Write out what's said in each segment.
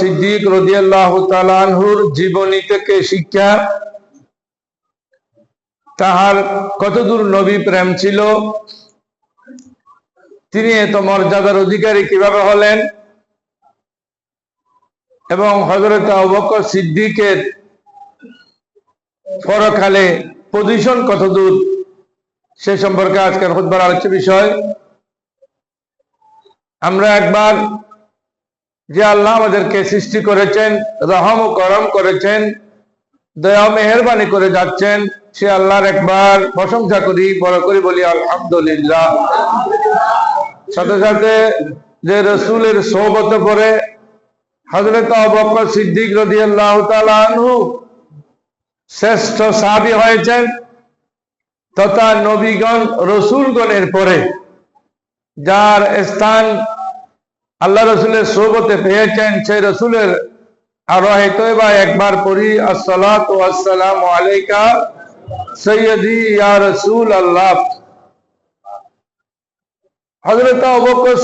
সিদ্দিক রদিয়াল্লাহু তাআলা আনহুর জীবনী থেকে শিক্ষা। তাহার কতদূর নবী প্রেম ছিল? তিনি এত মর্যাদার অধিকারী কীভাবে হলেন? এবং হজরত অবকর সিদ্দিকের পরকালে পজিশন কতদূর? সে সম্পর্কে আজকের খুদবার আলোচ্য বিষয়। আমরা একবার যে আল্লাহ আমাদেরকে সৃষ্টি করেছেন, রহম ও করম করেছেন, দয়া মেহরবানি করে যাচ্ছেন, সে আল্লাহর একবার প্রশংসা করি, বড় করি বলি আলহামদুলিল্লাহ। সাথে সাথে যে রসুলের সৌবত পরে হজরত অবকর সিদ্দিক রদি আল্লাহ আনহু শ্রেষ্ঠ সাহাবি হয়েছেন, তথা নবীগণ, রসুলগণের পরে যার স্থান আল্লাহ রসুলের সৌবতে পেয়েছেন, সেই রসুলের আর হয়তো বা একবার পড়ি, আসসালাত আসসালাম আলাইকা সৈয়দি ইয়া রসুল আল্লাহ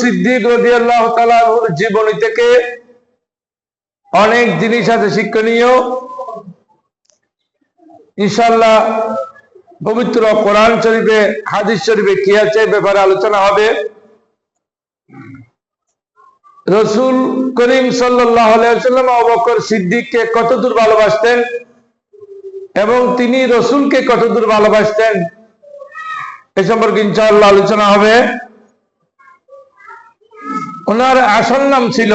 সিদ্দিক জীবনী থেকে অনেক জিনিস আছে শিক্ষণীয়। ইনশাল্লাহ পবিত্র কোরআন শরীফে, হাদিস শরীফে কি আছে ব্যাপারে আলোচনা হবে। রসুল করিম সাল্লাম অবকর সিদ্দিককে কতদূর ভালোবাসতেন? এবং তিনি রসুলকে কতদূর ভালোবাসতেন? এ সম্পর্কে ইনশাআল্লাহ আলোচনা হবে। ওনার আসল নাম ছিল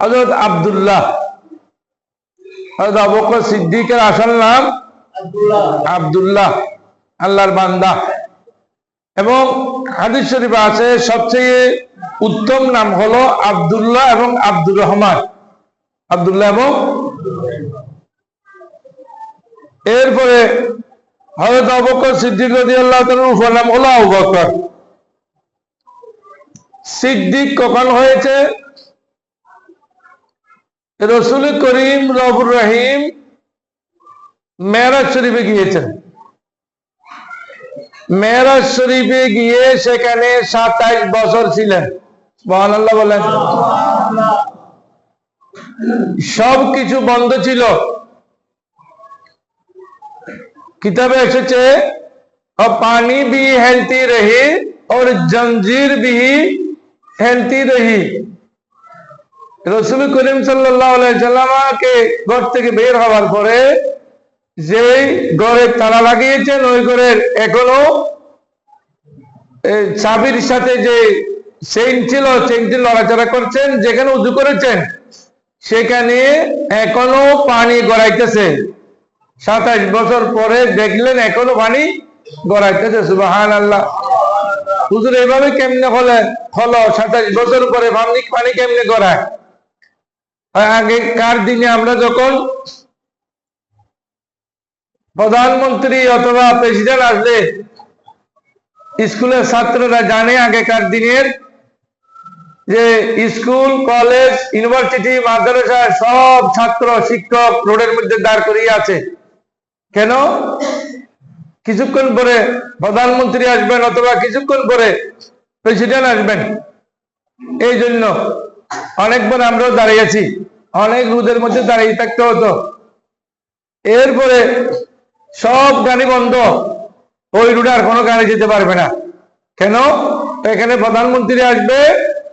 হজরত আবদুল্লাহ। হজরত আবকর সিদ্দিকের আসল নাম আবদুল্লাহ আল্লাহর বান্দা। এবং হাদিস শরীফ আছে, সবচেয়ে উত্তম নাম হলো আবদুল্লাহ এবং আব্দুর রহমান। আবদুল্লাহ এবং এরপরে হজরত অবকর সিদ্দিক আল্লাহ উপর নাম হলো আবকর সিদ্দিক কখন হয়েছে? রসুল করিম রবুর রহিম মেরাজ শরীফে গিয়েছেন। মেরাজ শরীফে গিয়ে সেখানে সাতাইশ বছর ছিলেন। মহানাল্লাহ বলেন। সব কিছু বন্ধ ছিল। কিতাবে এসেছে পানি বি হেলতি রহি, ওর জঞ্জির বিহি হেলতি রহি। রসুল করিম সাল্লাহ সাল্লামাকে ঘর থেকে বের হওয়ার পরে যে ঘরে তালা লাগিয়েছেন, ওই ঘরের এখনও চাবির সাথে যে চেইন ছিল চেইনটি লড়াচড়া করছেন, যেখানে উজু করেছেন, সেখানে এখনও পানি গড়াইতেছে। সাতাইশ বছর পরে দেখলেন এখনও পানি গড়াইতেছে সুবাহান আল্লাহ হুজুর, এইভাবে কেমনে হলে হলো? সাতাইশ বছর পরে পানি পানি কেমনে গড়ায়? আগেকার দিনে আমরা যখন প্রধানমন্ত্রী অথবা প্রেসিডেন্ট আসলে স্কুলের ছাত্ররা জানে আগেকার দিনের যে স্কুল কলেজ ইউনিভার্সিটি মাদ্রাসা সব ছাত্র, শিক্ষক রোডের মধ্যে দাঁড় করিয়ে আছে। কেন? কিছুক্ষণ পরে প্রধানমন্ত্রী আসবেন অথবা কিছুক্ষণ পরে প্রেসিডেন্ট আসবেন। এই জন্য অনেকবার আমরাও দাঁড়িয়েছি। অনেক রোদের মধ্যে দাঁড়িয়ে থাকতে হতো। এরপরে সব গাড়ি বন্ধ। ওই রুটে আর কোনো গাড়ি যেতে পারবে না। কেন? এখানে প্রধানমন্ত্রী আসবে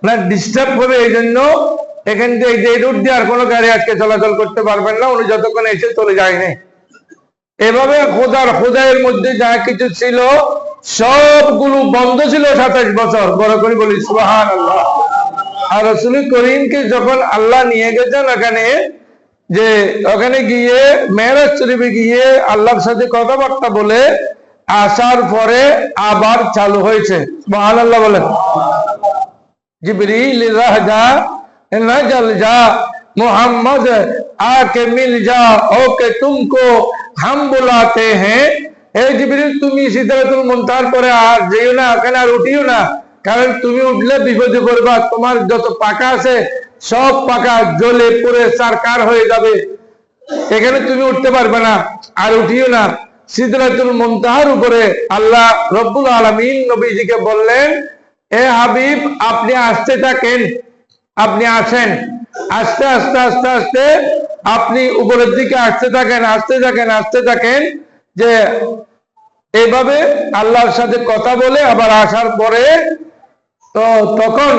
না ডিস্টার্ব হবে এই জন্য। এখান থেকে এই রুট দিয়ে আর কোনো গাড়ি আজকে চলাচল করতে পারবেন না। উনি যতক্ষণ এসে চলে যায়নি। এভাবে খোদার খোদাইয়ের মধ্যে যা কিছু ছিল, সবগুলো বন্ধ ছিল সাতাশ বছর। বড় করে বলি সুহান আল্লাহ আর রসুল করিমকে যখন আল্লাহ নিয়ে গেছেন ওখানে যে ওখানে গিয়ে মেহরাজ শরীফে গিয়ে আল্লাহর সাথে কথাবার্তা বলে আসার পরে আবার চালু হয়েছে মহান আল্লাহ বলেন জিবরিল রাহ যা না জল যা मोहम्मद आके मिल जा ओके तुमको हम बुलाते हैं এই জিবরিল তুমি সিদ্ধাতুল মুনতাহার পরে আর যেও না ওখানে আর উঠিও না কারণ তুমি উঠলে বিপদে পড়বা, তোমার যত পাকা আছে, সব পাকা জ্বলে পুড়ে সারকার হয়ে যাবে। এখানে তুমি উঠতে পারবে না, আর উঠিও না। সিদ্ধাতুল মুনতাহার উপরে আল্লাহ রব্বুল আলমিন নবীজিকে বললেন, এ হাবিব, আপনি আসতে থাকেন, আপনি আসেন আস্তে আস্তে আস্তে আস্তে আপনি উপরের দিকে আসতে থাকেন আসতে থাকেন আসতে থাকেন যে এইভাবে আল্লাহর সাথে কথা বলে আবার আসার পরে তো তখন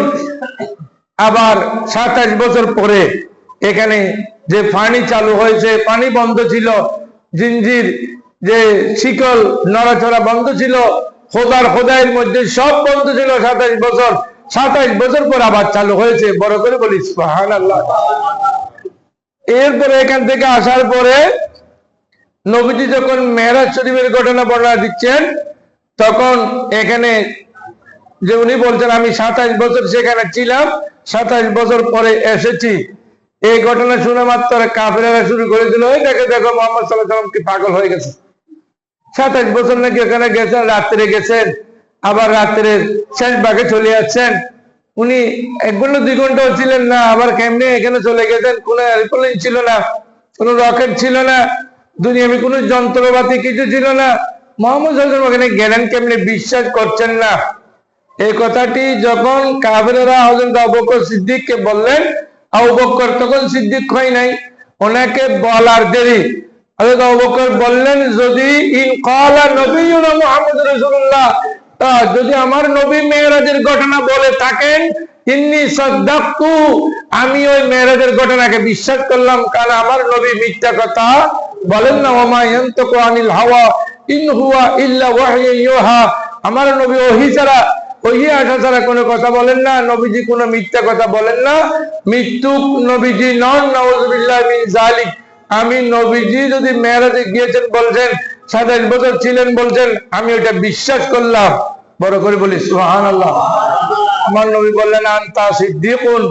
আবার সাতাশ বছর পরে এখানে যে পানি চালু হয়েছে, পানি বন্ধ ছিল, জিঞ্জির যে শিকল নড়াচড়া বন্ধ ছিল, খোদার খোদাইয়ের মধ্যে সব বন্ধ ছিল সাতাশ বছর। সাতাশ বছর পর আবার চালু হয়েছে, বড় করে বলি আল্লাহ এরপরে এখান থেকে আসার পরে নবীজি যখন মেহরাজ শরীফের ঘটনা বর্ণনা দিচ্ছেন, তখন এখানে যে উনি বলছেন, আমি সাতাশ বছর সেখানে ছিলাম, সাতাশ বছর পরে এসেছি। এই ঘটনা শুনে মাত্র কাফেরা শুরু করে দিল ওই দেখে দেখো মোহাম্মদ সাল্লাহ সাল্লাম কি পাগল হয়ে গেছে। সাতাশ বছর নাকি ওখানে গেছেন, রাত্রে গেছেন, আবার রাত্রে শেষ ভাগে চলে যাচ্ছেন। উনি এক ঘণ্টা দুই ঘন্টাও ছিলেন না, আবার কেমনি এখানে চলে গেছেন, কোন এরোপ্লেন ছিল না, কোন রকেট ছিল না, দুনিয়াবি কোনো যন্ত্রপাতি কিছু ছিল না। মোহাম্মদ ওখানে গেলেন কেমনে, বিশ্বাস করছেন না। এই কথাটি যখন কাবেরা হজরত আবকর সিদ্দিককে বললেন, আবু বকর তখন সিদ্দিক হয় নাই। ওনাকে বলার দেরি। হযরত বললেন, যদি ইন ক্বালা নবিয়ুনা মুহাম্মদ রাসূলুল্লাহ যদি আমার নবী মেয়েরাজের ঘটনা বলে থাকেন, ইন্নি সাদ্দাকতু আমি ওই মেয়েরাজের ঘটনাকে বিশ্বাস করলাম, কারণ আমার নবী মিথ্যা কথা বলেন না, ওমা ইয়ানতাকু আনিল হাওয়া, ইন হুয়া ইল্লা ওয়াহয়ু ইউহা আমার নবী ওহি ছাড়া ওহি আসা ছাড়া কোনো কথা বলেন না, নবীজি কোনো মিথ্যা কথা বলেন না। মৃত্যু নবীজি নন নওয়াজুবিল্লাহ আমি নবীজি যদি মেয়েরাজে গিয়েছেন বলছেন সাতাশ বছর ছিলেন বলছেন, আমি ওটা বিশ্বাস করলাম। বড় করে বলি সুহান আল্লাহ আমার নবী বললেন, আন্তা সিদ্দিকুন।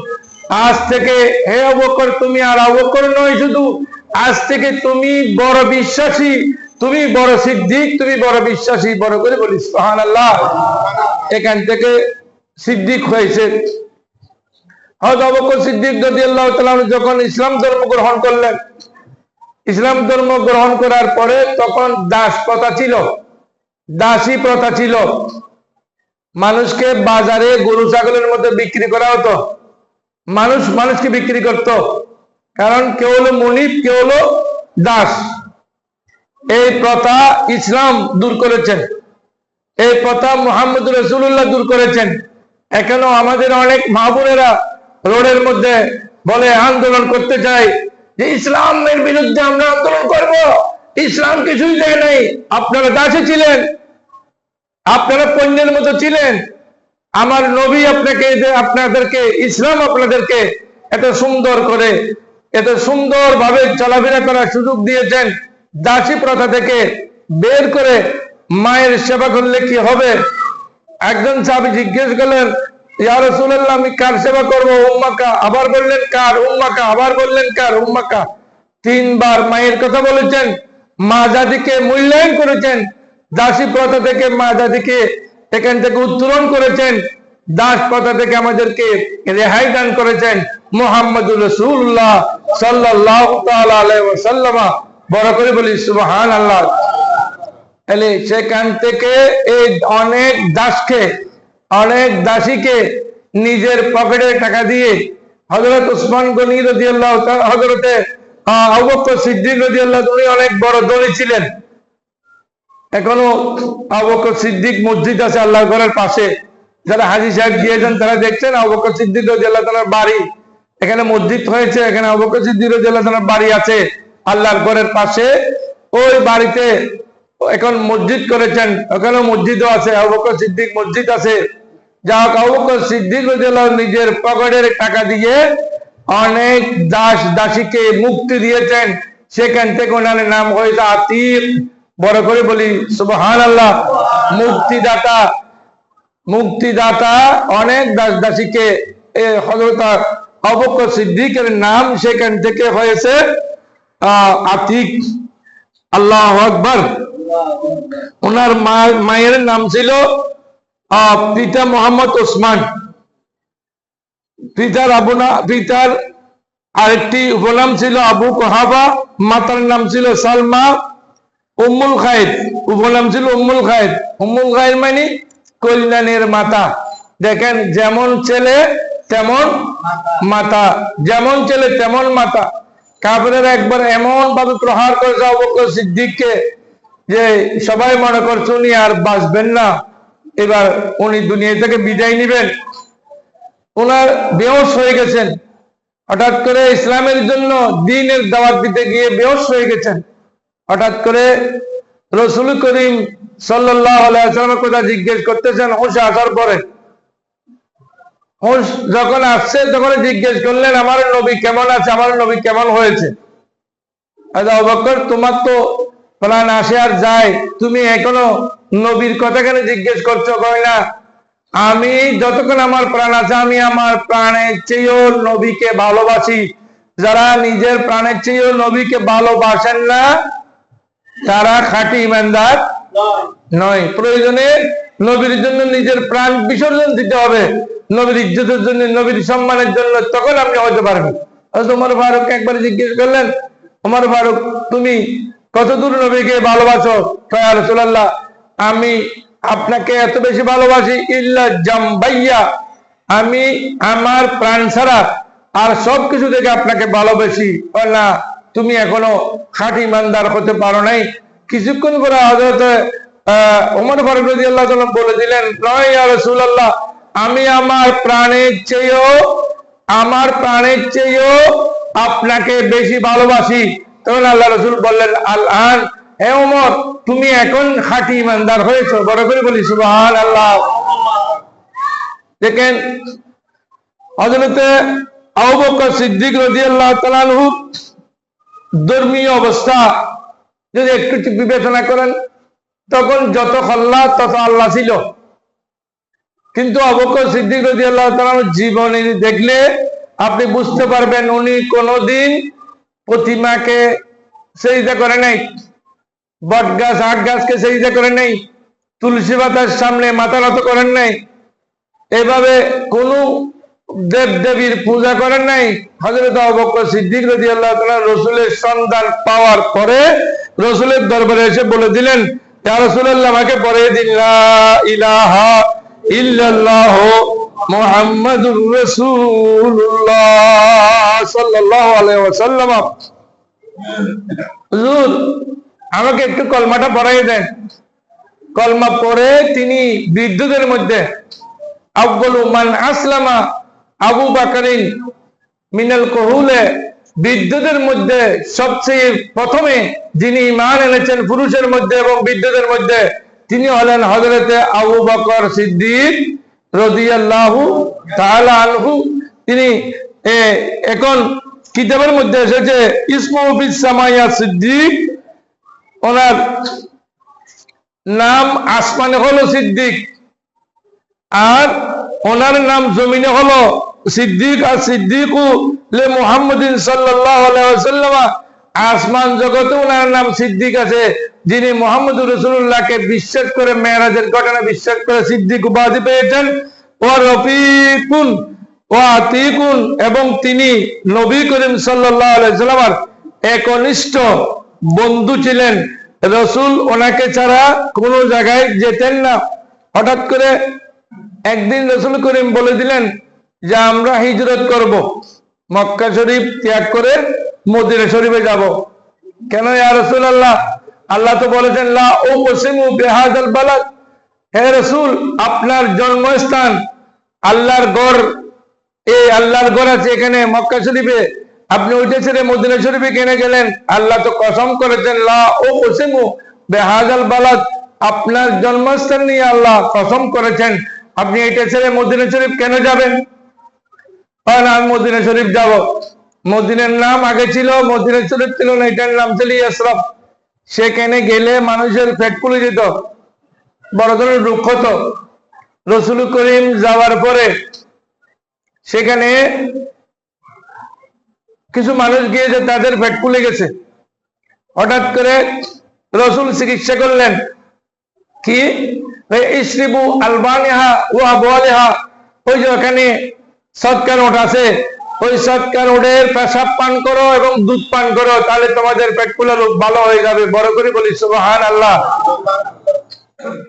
আজ থেকে হে অবকর তুমি আর অবকর নয় শুধু, আজ থেকে তুমি বড় বিশ্বাসী। তুমি বড় সিদ্দিক, তুমি বড় বিশ্বাসী, বড় করে বলি সুহান আল্লাহ এখান থেকে সিদ্দিক হয়েছে। সিদ্দিক যখন ইসলাম ধর্ম গ্রহণ করলেন, ইসলাম ধর্ম গ্রহণ করার পরে তখন দাস প্রথা ছিল, দাসী প্রথা ছিল। মানুষকে বাজারে গরু ছাগলের মধ্যে বিক্রি করা হতো। মানুষ, মানুষকে বিক্রি করত। কারণ কেউ হলো মনিব, কেউ হলো দাস। এই প্রথা ইসলাম দূর করেছেন। এই প্রথা মোহাম্মদ রসুল্লাহ দূর করেছেন। এখনও আমাদের অনেক মাহবুনেরা রোডের মধ্যে বলে, আন্দোলন করতে চাই যে ইসলামের বিরুদ্ধে আমরা আন্দোলন করব। ইসলাম কিছুই দেয় নাই। আপনারা দাসে ছিলেন। আপনারা পণ্যের মতো ছিলেন। আমার নবী আপনাকে, আপনাদেরকে, ইসলাম আপনাদেরকে এত সুন্দর করে, এত সুন্দর ভাবে চলাফেরা করার সুযোগ দিয়েছেন। দাসী প্রথা থেকে বের করে মায়ের সেবা করলে কি হবে? একজন সাহাবী জিজ্ঞেস করলেন, ইয়া রাসূলুল্লাহ, আমি কার সেবা করব? উম্মাকা? আবার বললেন, কার? উম্মাকা? আবার বললেন, কার? উম্মাকা? তিনবার মায়ের কথা বলেছেন, মা জাতিকে মূল্যায়ন করেছেন, দাসী প্রথা থেকে মা জাতিকে এখান থেকে উত্তোলন করেছেন, দাস প্রথা থেকে আমাদেরকে রেহাই দান করেছেন মোহাম্মদুর রসুল্লাহ সাল্লাহ সাল্লামা বড় করে বলি সুবহান আল্লাহ তাহলে সেখান থেকে এই অনেক দাসকে, অনেক দাসীকে নিজের পকেটে টাকা দিয়ে হজরত উসমান গনি রদি আল্লাহ হজরতে আবক্কর সিদ্দিক রদি আল্লাহ উনি অনেক বড় ধনী ছিলেন। এখনও আবক্কর সিদ্দিক মসজিদ আছে আল্লাহর ঘরের পাশে। যারা হাজি সাহেব গিয়েছেন তারা দেখছেন আবক্কর সিদ্দিক রদি আল্লাহ বাড়ি। এখানে মসজিদ হয়েছে, এখানে আবক্কর সিদ্দিক রদি আল্লাহ বাড়ি আছে। আল্লাহর ঘরের পাশে ওই বাড়িতে এখন মসজিদ করেছেন। ওখানে মসজিদও আছে আবুবকর সিদ্দিক মসজিদ আছে। যা হোক আবুবকর সিদ্দিক নিজের পকেটের টাকা দিয়ে অনেক দাস দাসীকে মুক্তি দিয়েছেন। সেখান থেকে ওনার নাম হয়েছে আতিক। বড় করে বলি সুবহান আল্লাহ মুক্তিদাতা। মুক্তিদাতা অনেক দাস দাসীকে হজরত অবকর সিদ্দিকের নাম সেখান থেকে হয়েছে আতিক, আল্লাহ আকবর। ওনার মায়ের নাম ছিল পিতা মোহাম্মদ ওসমান। পিতার আবুনা পিতার আরেকটি উপনাম ছিল আবু কহাবা, মাতার নাম ছিল সালমা, উম্মুল খায়েদ। উপনাম ছিল উম্মুল খায়েদ। উম্মুল খায়েদ মানে কল্যাণের মাতা। দেখেন, যেমন ছেলে, তেমন মাতা। যেমন ছেলে, তেমন মাতা। কাপড়ের একবার এমন ভাবে প্রহার করেছে অবকর সিদ্দিককে যে সবাই মনে করছে উনি আর বাঁচবেন না। এবার উনি দুনিয়া থেকে বিদায় নিবেন। ওনার বেহস হয়ে গেছেন। হঠাৎ করে ইসলামের জন্য দিনের দাওয়াত দিতে গিয়ে বেহস হয়ে গেছেন। হঠাৎ করে রসুল করিম সাল্লাহ আলাইসালামের কথা জিজ্ঞেস করতেছেন হোসে আসার পরে? যখন আসছে, তখন জিজ্ঞেস করলেন, আমার নবী কেমন আছে? আমার নবী কেমন হয়েছে? তোমার তো প্রাণ আসে আর যায়। তুমি এখনও নবীর কথা কেন জিজ্ঞেস করছ? না, আমি যতক্ষণ আমার প্রাণ আছে, আমি আমার প্রাণের চেয়েও নবীকে ভালোবাসি। যারা নিজের প্রাণের চেয়েও নবীকে ভালোবাসেন না, তারা খাঁটি ইমানদার। নয়। প্রয়োজনে নবীর জন্য নিজের প্রাণ বিসর্জন দিতে হবে। নবীর ইজ্জতের জন্য, নবীর সম্মানের জন্য তখন আপনি হতে পারবেন। হয়তো উমর ফারুক একবার জিজ্ঞেস করলেন উমর ফারুক, তুমি কতদূর নবীকে ভালোবাসো? আমি আপনাকে এত বেশি ভালোবাসি ইল্লা জাম্বাইয়া। আমি আমার প্রাণ ছাড়া আর সব কিছু থেকে আপনাকে ভালোবাসি। না তুমি এখনও খাঁটি ইমানদার হতে পারো নাই। কিছুক্ষণ পরে হজরত ওমর ফারুক রাদিয়াল্লাহু তাআলা বলে দিলেন নয় ইয়া রাসূলুল্লাহ, আমি আমার প্রাণের চেয়েও, আমার প্রাণের চেয়েও আপনাকে বেশি ভালোবাসি। তখন আল্লাহ রসুল বললেন আল আন হে ওমর তুমি এখন খাঁটি ইমানদার হয়েছো। বড় করে বলি সুবহান আল্লাহ দেখেন হজরতে বকর সিদ্দিক রাদিয়াল্লাহু তাআলা আনহু ধর্মীয় অবস্থা যদি একটু বিবেচনা করেন, তখন যত খল্লা, তত আল্লাহ ছিল। কিন্তু অবকর সিদ্দিক রাজি আল্লাহ জীবনে দেখলে আপনি বুঝতে পারবেন, উনি কোনোদিন প্রতিমাকে সেইজা করে নাই। বট গাছ আট গাছকে সেইজা করে নাই। তুলসী পাতার সামনে মাথা নত করেন নাই। এভাবে কোন দেব দেবীর পূজা করেন নাই। হজরত অবকর সিদ্দিক রাজি আল্লাহ রসুলের সন্ধান পাওয়ার পরে রসুলের দরবারে এসে বলে দিলেন আমাকে পরে দিন ইলাহা আমাকে একটু কলমাটা পড়াই দেন। কলমা পড়ে তিনি বিদ্যুতের মধ্যে, আব্বুল মান আসলামা আবু বাকারিন মিনাল কহুলে বিদ্যুতের মধ্যে সবচেয়ে প্রথমে যিনি ইমান এনেছেন পুরুষের মধ্যে এবং বিদ্যুতের মধ্যে, তিনি হলেন হজরতে আবু বকর সিদ্দিক রদিয়াল্লাহু আনহু। তিনি এখন কিতাবের মধ্যে এসেছে ইসমুফিস সামাইয়া সিদ্দিক, ওনার নাম আসমানে হলো সিদ্দিক, আর ওনার নাম জমিনে হলো সিদ্দিক আর সিদ্দিকু লে আসমান জগতে ওনার নাম সিদ্দিক আছে। যিনি মোহাম্মদ রসুল্লাহকে বিশ্বাস করে, মেয়েরাজের ঘটনা বিশ্বাস করে সিদ্দিক উপাধি পেয়েছেন। ও রফিকুন ও আতিকুন, এবং তিনি নবী করিম সাল্লাম একনিষ্ঠ বন্ধু ছিলেন। রসুল ওনাকে ছাড়া কোনো জায়গায় যেতেন না। হঠাৎ করে একদিন রসুল করিম বলে দিলেন যে আমরা হিজরত করব। মক্কা শরীফ ত্যাগ করে মদিনা শরীফে যাব। কেন রসুল আল্লাহ আল্লাহ তো বলেছেন, লা ও ওসিমু বেহাজাল বালাদ। হে রসুল, আপনার জন্মস্থান আল্লাহর গড়, এই আল্লাহর গড় আছে এখানে, মক্কা শরীফে। আপনি ওইটা ছেড়ে মদিনা শরীফে কেনে গেলেন, আল্লাহ তো কসম করেছেন, লা ও ওসিমু বেহাজাল বালাদ। আপনার জন্মস্থান নিয়ে আল্লাহ কসম করেছেন। আপনি এটা ছেড়ে মদিনা শরীফ কেন যাবেন? আমি মদিনা শরীফ যাব। মদিনের নাম আগে ছিল, মদিনা শরীফ ছিল না, এটার নাম ছিল ইয়াসরফ সেখানে গেলে মানুষের পেট পুলে যেত, বড় ধরনের রুক্ষ হতো। রসুল করিম যাওয়ার পরে সেখানে কিছু মানুষ গিয়েছে তাদের পেট পুলে গেছে। হঠাৎ করে রসুল চিকিৎসা করলেন, কি? ইসরিবু আলবানিহা ও আবহালিহা ওই যে ওখানে সৎকার ওঠ আছে। ওই সৎকার ওঠের পেশাব পান করো এবং দুধ পান করো, তাহলে তোমাদের পেট ফুলে রোগ ভালো হয়ে যাবে। বড় করে বলি সুবহান আল্লাহ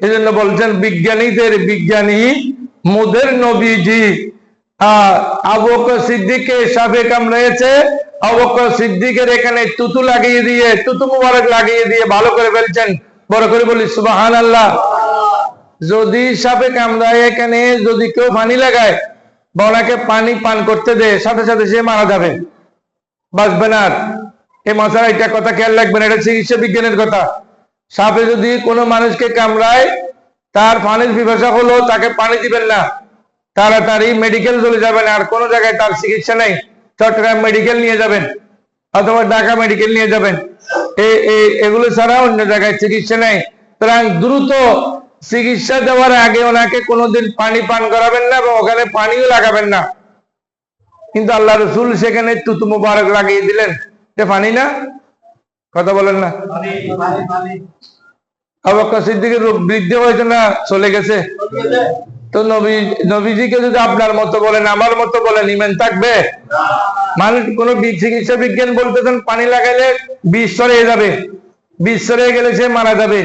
এই জন্য বলছেন, বিজ্ঞানীদের বিজ্ঞানী মুদের নবীজি। সিদ্দিকের এখানে লাগিয়ে দিয়ে লাগিয়ে দিয়ে ভালো করে বড় করে সুবাহান আল্লাহ যদি এখানে? যদি কেউ পানি লাগায় বা ওনাকে পানি পান করতে দে, সাথে সাথে সে মারা যাবে। বাঁচবে না এই মশারা, এটা কথা খেয়াল রাখবেন, এটা চিকিৎসা বিজ্ঞানের কথা। সাপে যদি কোনো মানুষকে কামড়ায়, তার পানির পিপাসা হলো তাকে পানি দিবেন না। তাড়াতাড়ি মেডিকেল চলে যাবেন, আর কোনো জায়গায় তার চিকিৎসা নেই। চট্টগ্রাম মেডিকেল নিয়ে যাবেন, অথবা ঢাকা মেডিকেল নিয়ে যাবেন। এগুলো ছাড়া অন্য জায়গায় চিকিৎসা নেই। সুতরাং দ্রুত চিকিৎসা দেওয়ার আগে ওনাকে কোনোদিন পানি পান করাবেন না এবং ওখানে পানিও লাগাবেন না। কিন্তু আল্লাহ রসুল সেখানে তুতু মুবারক লাগিয়ে দিলেন। যে পানি না? কথা বলেন না। বৃদ্ধি হয়েছে না চলে গেছে? তো নবী, নবীজিকে যদি আপনার মতো বলেন, আমার মতো বলেন, ইমেন থাকবে? মানুষ কোন চিকিৎসা বিজ্ঞান বলতেছেন পানি লাগাইলে বিষ সরিয়ে যাবে। বিষ সরিয়ে গেলে সে মারা যাবে।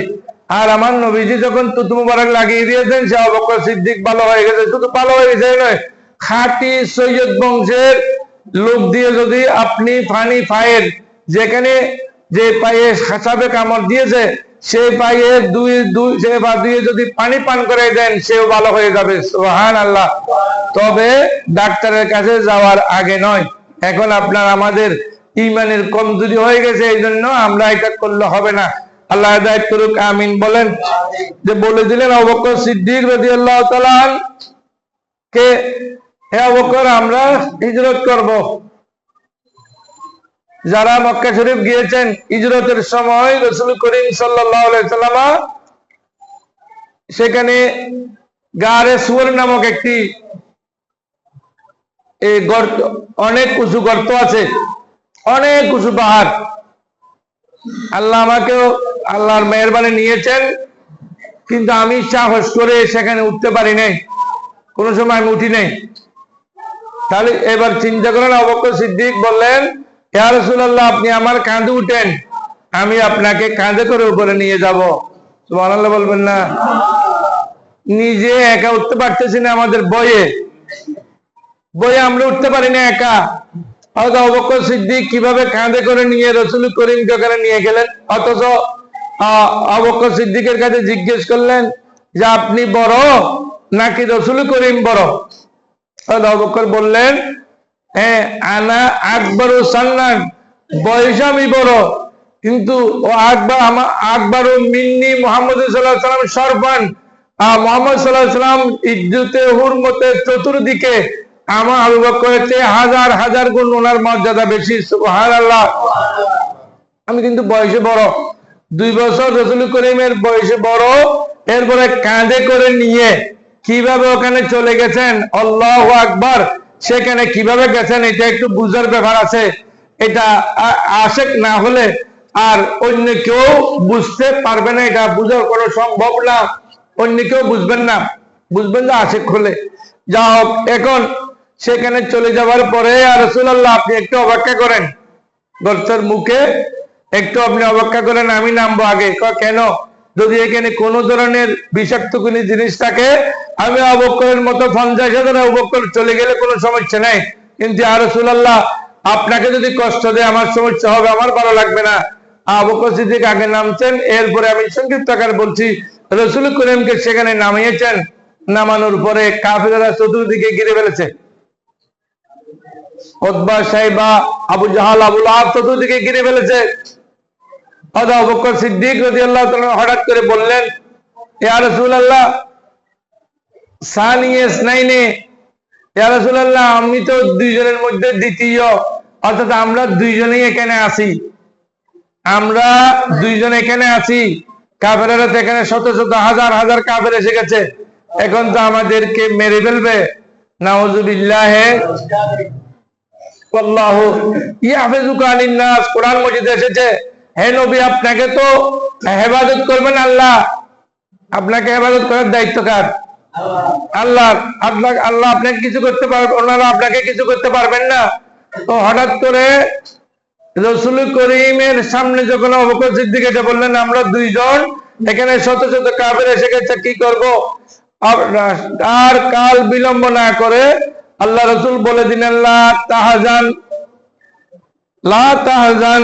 আর আমার নবীজি যখন তুতু মুবারক লাগিয়ে দিয়েছেন, সে অবক্ষ সিদ্দিক ভালো হয়ে গেছে শুধু ভালো হয়ে গেছে, নয়। খাঁটি সৈয়দ বংশের লোক দিয়ে যদি আপনি পানি পায়ের যেখানে যে পায়ে হাসাবে কামড় দিয়েছে, সে পায়ে দুই দুই, সে বা দিয়ে যদি পানি পান করে দেন, সেও ভালো হয়ে যাবে। সোহান আল্লাহ তবে ডাক্তারের কাছে যাওয়ার আগে নয়। এখন আপনার আমাদের ইমানের কমজোরি হয়ে গেছে এই জন্য আমরা এটা করলে হবে না। আল্লাহ হেদায়ত করুক, আমিন বলেন। যে বলে দিলেন অবকর সিদ্দিক রদি আল্লাহ কে হে অবকর আমরা হিজরত করব। যারা মক্কা শরীফ গিয়েছেন, হিজরতের সময় রসুল করিম সাল্লামা সেখানে গারে সুয়ার নামক একটি গর্ত, অনেক উঁচু গর্ত আছে, অনেক উঁচু পাহাড়। আল্লাহ আমাকেও আল্লাহর মেহরবানি নিয়েছেন, কিন্তু আমি সাহস করে সেখানে উঠতে পারি নাই। কোনো সময় আমি উঠি নাই। তাহলে এবার চিন্তা করেন অবক্ষ সিদ্দিক বললেন, ইয়া রাসূলুল্লাহ, আপনি আমার কাঁধে উঠেন, আমি আপনাকে কাঁধে করে উপরে নিয়ে যাব। সুবহানাল্লাহ বলবেন না। নিজে একা উঠতে পারতেছি না আমাদের বয়ে বয়ে আমরা উঠতে পারি না একা। হয়তো সিদ্দিক কীভাবে কাঁধে করে নিয়ে রসুল করিমকে ওখানে নিয়ে গেলেন? অথচ সিদ্দিকের কাছে জিজ্ঞেস করলেন যে আপনি বড় নাকি রসুল করিম বড়? অবক্কর বললেন হ্যাঁ আনা আকবর ও বয়স আমি বড়, কিন্তু ও আকবর আমার আকবর ও মিন্নি মোহাম্মদ সাল্লাহ সাল্লাম সরফান মোহাম্মদ হুরমতে চতুর্দিকে আমার আবু বকরের চেয়ে হাজার হাজার গুণ ওনার মর্যাদা বেশি আমি কিন্তু বয়সে বড়। দুই বছর রসুল করিমের বয়সে বড়, এরপরে কাঁধে করে নিয়ে কীভাবে ওখানে চলে গেছেন? আল্লাহ আকবার। সেখানে কীভাবে গেছেন? এটা একটু বুঝার ব্যাপার আছে। এটা আ- আশেক না হলে আর অন্য কেউ বুঝতে পারবে না। এটা বুঝার কোনো সম্ভব না। অন্য কেউ বুঝবেন না। বুঝবেন না আশেক হলে। যা হোক, এখন সেখানে চলে যাওয়ার পরে আর রসুল্লাহ আপনি একটু অপেক্ষা করেন। গর্তের মুখে একটু আপনি অপেক্ষা করেন, আমি নামবো আগে। কেন? যদি এখানে কোন ধরনের বিষাক্ত কোন জিনিস থাকে, আমি অবক্ষরের মতো পঞ্চাশ হাজার অবক্ষর চলে গেলে কোনো সমস্যা নাই। কিন্তু আর রসুল্লাহ আপনাকে যদি কষ্ট দেয়, আমার সমস্যা হবে, আমার ভালো লাগবে না। চতুর্দিকে ঘিরে ফেলেছে। ওতবা সাহেবা, আবু জাহাল আবুল আব চতুর্দিকে ঘিরে ফেলেছে। সিদ্দিক রাদিয়াল্লাহু তাআলা হঠাৎ করে বললেন আমি তো দুইজনের মধ্যে দ্বিতীয়, অর্থাৎ আমরা দুইজনেই এখানে আছি। আমরা দুইজন এখানে আছি, কাফেরেরা তো এখানে শত শত হাজার হাজার কাফের এসে গেছে। এখন তো আমাদেরকে মেরে ফেলবে। নাউজুবিল্লাহে আল্লাহু কোরআন এসেছে। হে নবী, আপনাকে তো হেফাজত করবেন আল্লাহ। আপনাকে হেফাজত করার দায়িত্ব কার? আল্লাহ। আপনার আল্লাহ আপনাকে কিছু করতে পারবেন ওনারা আপনাকে কিছু করতে পারবেন না। তো হঠাৎ করে রসুল করিমের সামনে যখন অবকর সিদ্দিক এটা বললেন, আমরা দুইজন, এখানে শত শত কাবের এসে গেছে, কি করব? আর কাল বিলম্ব না করে আল্লাহ রসুল বলে দিলেন, লা তাহাজান লা তাহাজান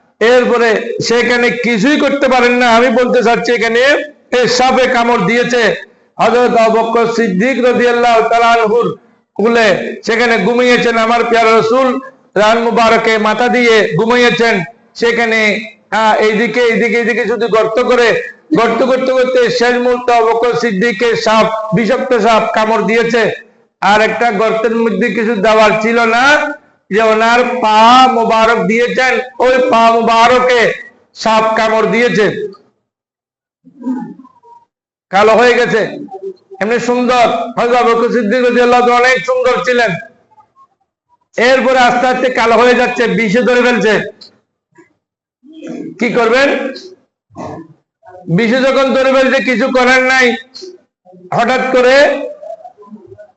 এরপরে সেখানে কিছুই করতে পারেন না। আমি বলতে চাচ্ছি এখানে সাপে কামড় দিয়েছে হজরত অবক্কর সিদ্দিক রাদিয়াল্লাহু তাআলা আনহুর কুলে। সেখানে ঘুমিয়েছেন আমার পেয়ারা রসুল রান মুবারকে মাথা দিয়ে ঘুমিয়েছেন। সেখানে আহ, এইদিকে এইদিকে এইদিকে শুধু গর্ত করে গর্ত করতে করতে শেষ মুহূর্তে অবকর সিদ্দিকে সাপ বিষাক্ত সাপ কামড় দিয়েছে। আর একটা গর্তের মধ্যে কিছু দেওয়ার ছিল না। যে ওনার পা মোবারক দিয়েছেন, ওই পা মোবারকে সাপ কামড় দিয়েছে। কালো হয়ে গেছে। এমনি সুন্দর। অনেক সুন্দর ছিলেন। এরপরে আস্তে আস্তে কালো হয়ে যাচ্ছে, বিষে ধরে ফেলছে। কি করবেন? বিষে যখন ধরে ফেলছে, কিছু করার নাই। হঠাৎ করে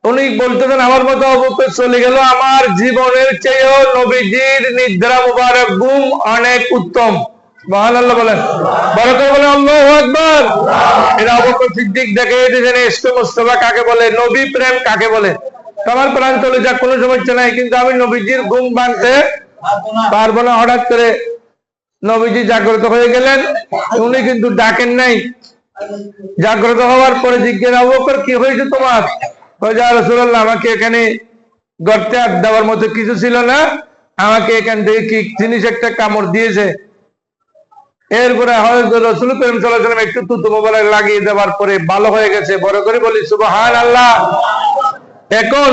উনি বলতেছেন, আমার মতো অবস্থা চলে গেল। আমার জীবনের চেয়েও নবীজির নিদ্রা মুবারক ঘুম অনেক উত্তম। বলেন। বলে? নবী প্রেম কাকে বলে? প্রাণ চলে যাক, কোনো সমস্যা নাই, কিন্তু আমি নবীজির না। হঠাৎ করে জাগ্রত হয়ে গেলেন। উনি কিন্তু ডাকেন নাই। জাগ্রত হওয়ার পরে জিজ্ঞেস কি হয়েছে তোমার? আমাকে এখানে গর্তে হাত দেওয়ার মতো কিছু ছিল না। আমাকে এখান থেকে কি জিনিস একটা কামড় দিয়েছে? এরপরে রসুল প্রেম সাল্লাম একটু তুতু মোবাইল লাগিয়ে দেওয়ার পরে ভালো হয়ে গেছে। বড় করে বলি সুবহান আল্লাহ এখন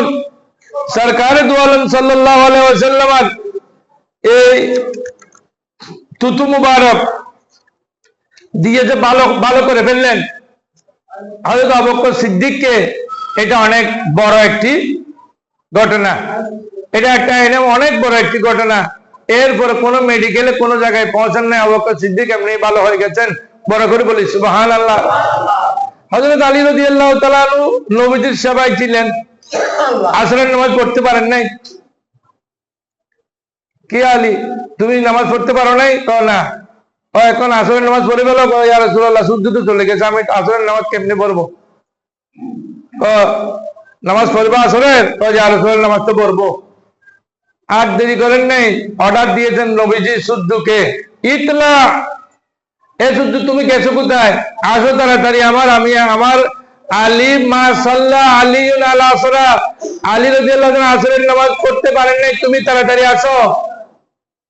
সরকারে দুয়ালম সাল্লাহ আলাইসাল্লাম এই তুতু মুবারক দিয়ে যে ভালো ভালো করে ফেললেন। হয়তো অবক্কর সিদ্দিককে এটা অনেক বড় একটি ঘটনা। এটা একটা অনেক বড় একটি ঘটনা। এরপরে কোন মেডিকেলে কোন জায়গায় পৌঁছান নাই অবক্কর সিদ্দিক এমনি ভালো হয়ে গেছেন। বড় করে বলি সুবাহান আল্লাহ হজরত আলী রদি আল্লাহ তালু নবীজির সেবায় ছিলেন। আসরের নামাজ পড়তে পারেন নাই। কি আলী, তুমি নামাজ পড়তে পারো নাই? তো না। এখন আসরের নামাজ পড়ে গেল সূর্য তো চলে গেছে, আমি আসরের নামাজ কেমনি পড়ব? নামাজ পড়ব আসরের? তো রসুলের নামাজ তো পড়ব। আর দেরি করেন নাই, অর্ডার দিয়েছেন নবীজি শুদ্ধকে। ইতলা, এ শুদ্ধ তুমি গেছো কোথায়? আসো তাড়াতাড়ি, আমার, আমি, আমার আলী মা সাল্লাহ আলী আলা আসরা। আলী রাদিয়াল্লাহু আনহু আসরের নামাজ পড়তে পারেন নাই, তুমি তাড়াতাড়ি আসো।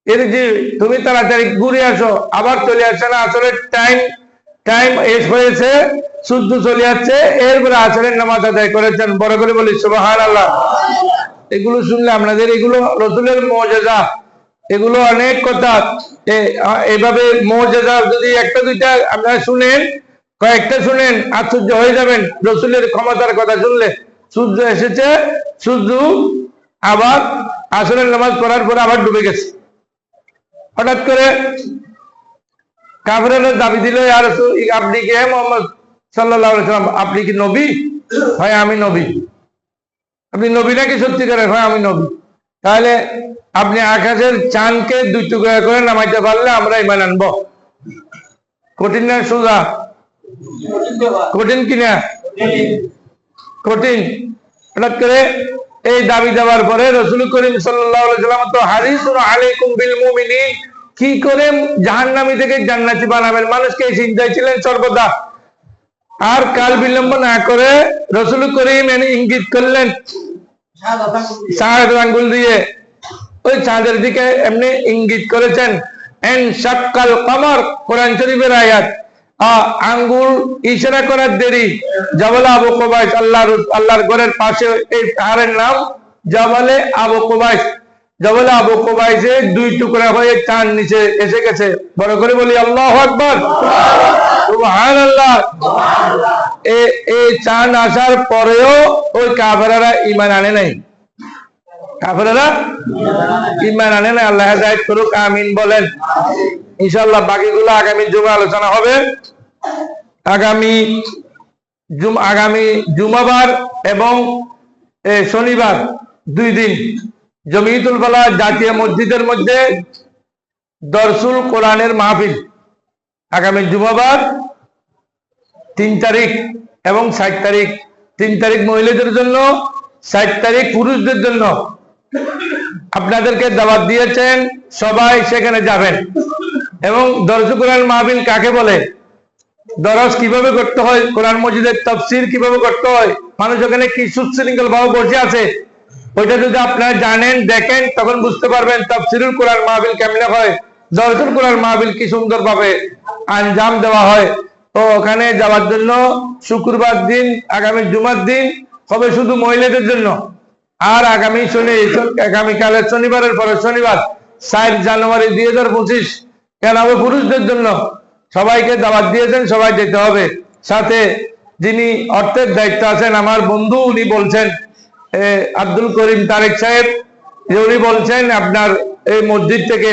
যে তুমি তাড়াতাড়ি ঘুরে আসো, আবার চলে আসে না, আসরের টাইম টাইম এস হয়েছে, শুদ্ধ চলে যাচ্ছে, এরপরে আসরের নামাজ আদায় করেছেন। বড় করে বলি সুবাহান আল্লাহ এগুলো শুনলে আপনাদের, এগুলো রসুলের মর্যাদা। এগুলো অনেক কথা। এভাবে মর্যাদা যদি একটা, দুইটা আপনারা শুনেন, কয়েকটা শুনেন, আশ্চর্য হয়ে যাবেন। রসুলের ক্ষমতার কথা শুনলে সূর্য এসেছে, সূর্য আবার আসরের নামাজ পড়ার পরে আবার ডুবে গেছে। হঠাৎ করে কাফেরের দাবি দিল আপনি কে? মোহাম্মদ সাল্লাম, আপনি কি নবী? হয়, আমি নবী। আপনি নবী নাকি সত্যিকারের? হয়, আমি নবী। তাহলে আপনি আকাশের চাঁদকে দুই টুকরা করে নামাইতে পারলে আমরা ইমান আনব। কঠিন না সোজা? কঠিন কিনা কঠিন। হঠাৎ করে এই দাবি দেওয়ার পরে রসুল করিম সাল্লাম তো হারিস আলাইকুম বিল মুমিনিন কি করে জাহান্নামী থেকে জান্নাতি বানাবেন? মানুষকে এই চিন্তায় ছিলেন সর্বদা। আর কাল বিলম্ব না করে রসুল করিম এনে ইঙ্গিত করলেন চাঁদ আঙ্গুল দিয়ে। ওই চাঁদের দিকে এমনি ইঙ্গিত করেছেন, এন সাক্কাল কমর, কোরআন শরীফের আয়াত। আঙ্গুল ইশারা করার দেরি। জাবালে আবু কোবাইস আল্লাহর আল্লাহর ঘরের পাশে এই পাহাড়ের নাম, জাবালে আবু কোবাইস জাবালে আবু কোবাইসে দুই টুকরা হয়ে চাঁদ নিচে এসে গেছে। বড় করে বলি, আল্লাহ আকবর। এই চাঁদ আসার পরেও ওই কাফেরারা ইমান আনে নাই। ইমান আনে না আল্লাহ করুক, আমিন বলেন। ইনশাল্লাহ বাকিগুলো আগামী জুমা আলোচনা হবে। আগামী জুম, আগামী জুমাবার এবং শনিবার দুই দিন। জমিয়তুল ফালাহ জাতীয় মসজিদের মধ্যে দরসুল কোরআনের মাহফিল। আগামী জুমাবার তিন তারিখ এবং ষাট তারিখ। তিন তারিখ মহিলাদের জন্য, ষাট তারিখ পুরুষদের জন্য। আপনাদেরকে দাওয়াত দিয়েছেন, সবাই সেখানে যাবেন। এবং দরজু কোরআন মাহবিল কাকে বলে? দরজ কীভাবে করতে হয়? কোরআন মসজিদের তফসির কীভাবে করতে হয়? মানুষ ওখানে কি সুশৃঙ্খল ভাবে বসে আছে? ওইটা যদি আপনারা জানেন, দেখেন, তখন বুঝতে পারবেন তফসিরুল কোরআন মাহবিল কেমনে হয় দরজুল কোরআন মাহবিল কি সুন্দর ভাবে আঞ্জাম দেওয়া হয়। তো ওখানে যাওয়ার জন্য শুক্রবার দিন, আগামী জুমার দিন হবে শুধু মহিলাদের জন্য। আর আগামী শনি আগামীকালের শনিবারের পরে শনিবার ষাট জানুয়ারি দুই হাজার পঁচিশ, কেন হবে পুরুষদের জন্য? সবাইকে দাওয়াত দিয়েছেন, সবাই যেতে হবে। সাথে যিনি অর্থের দায়িত্ব আছেন, আমার বন্ধু, উনি বলছেন আব্দুল করিম তারেক সাহেব উনি বলছেন, আপনার এই মসজিদ থেকে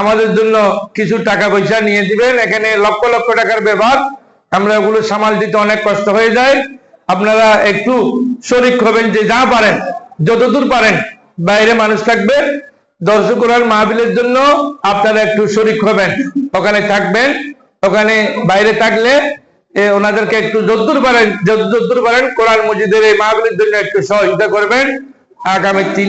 আমাদের জন্য কিছু টাকা পয়সা নিয়ে দিবেন। এখানে লক্ষ লক্ষ টাকার ব্যবহার। আমরা ওগুলো সামাল দিতে অনেক কষ্ট হয়ে যায়। আপনারা একটু শরিক হবেন যে যা পারেন, যতদূর পারেন, বাইরে মানুষ থাকবে। দর্শক কোরআন মাহবিলের জন্য আপনারা একটু শরিক হবেন। ওখানে থাকবেন। ওখানে বাইরে থাকলে ওনাদেরকে একটু যদ্দুর পারেন যদ্দুর পারেন কোরআন মজিদের এই মাহবিলের জন্য একটু সহযোগিতা করবেন। আগামী তিন